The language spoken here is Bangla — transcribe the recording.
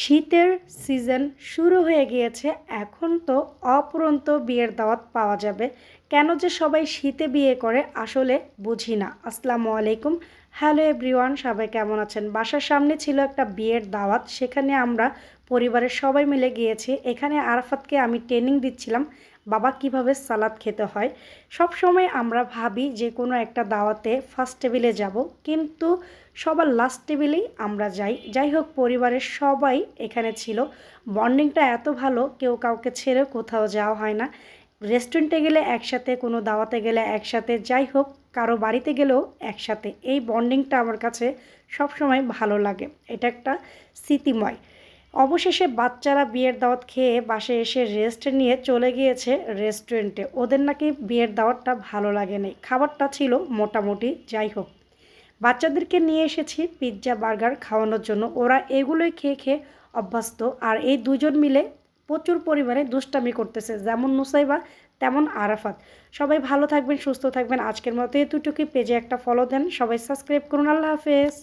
শীতের সিজন শুরু হয়ে গিয়েছে, এখন তো অপরন্ত বিয়ের দাওয়াত পাওয়া যাবে। কেন যে সবাই শীতে বিয়ে করে আসলে বুঝি না। আসসালামু আলাইকুম। হ্যালো এভরিওয়ান, সবাই কেমন আছেন? বাসার সামনে ছিল একটা বিয়ের দাওয়াত, সেখানে আমরা পরিবারের সবাই মিলে গিয়েছি। এখানে আরাফাতকে আমি ট্রেনিং দিচ্ছিলাম। বাবা কীভাবে সালাদ খেতে হয় সব সময় আমরা ভাবি যে কোনো একটা দাওয়াতে ফার্স্ট টেবিলে যাব, কিন্তু সবার লাস্ট টেবিলেই আমরা যাই। যাই হোক, পরিবারের সবাই এখানে ছিল। বন্ডিংটা এত ভালো, কেউ কাউকে ছেড়ে কোথাও যাওয়া হয় না। রেস্টুরেন্টে গেলে একসাথে, কোনো দাওয়াতে গেলে একসাথে, যাই হোক, কারও বাড়িতে গেলেও একসাথে। এই বন্ডিংটা আমার কাছে সবসময় ভালো লাগে। এটা একটা স্মৃতিময়। অবশেষে বাচ্চারা বিয়ের দাওয়াত খেয়ে বাসে এসে রেস্ট নিয়ে চলে গিয়েছে রেস্টুরেন্টে ওদের নাকি বিয়ের দাওয়াতটা ভালো লাগে লাগেনি। খাবারটা ছিল মোটামুটি, যাই হোক। বাচ্চাদেরকে নিয়ে এসেছি পিৎজা বার্গার খাওয়ানোর জন্য। ওরা এগুলোই খেয়ে খেয়ে অভ্যস্ত। আর এই দুজন মিলে প্রচুর পরিমাণে দুষ্টামি করতেছে। যেমন নুসাইবা, তেমন আরাফাত। সবাই ভালো থাকবেন, সুস্থ থাকবেন। আজকের মতো এতটুকুই। পেজে একটা ফলো দেন। সবাই সাবস্ক্রাইব করুন। আল্লাহ হাফেজ।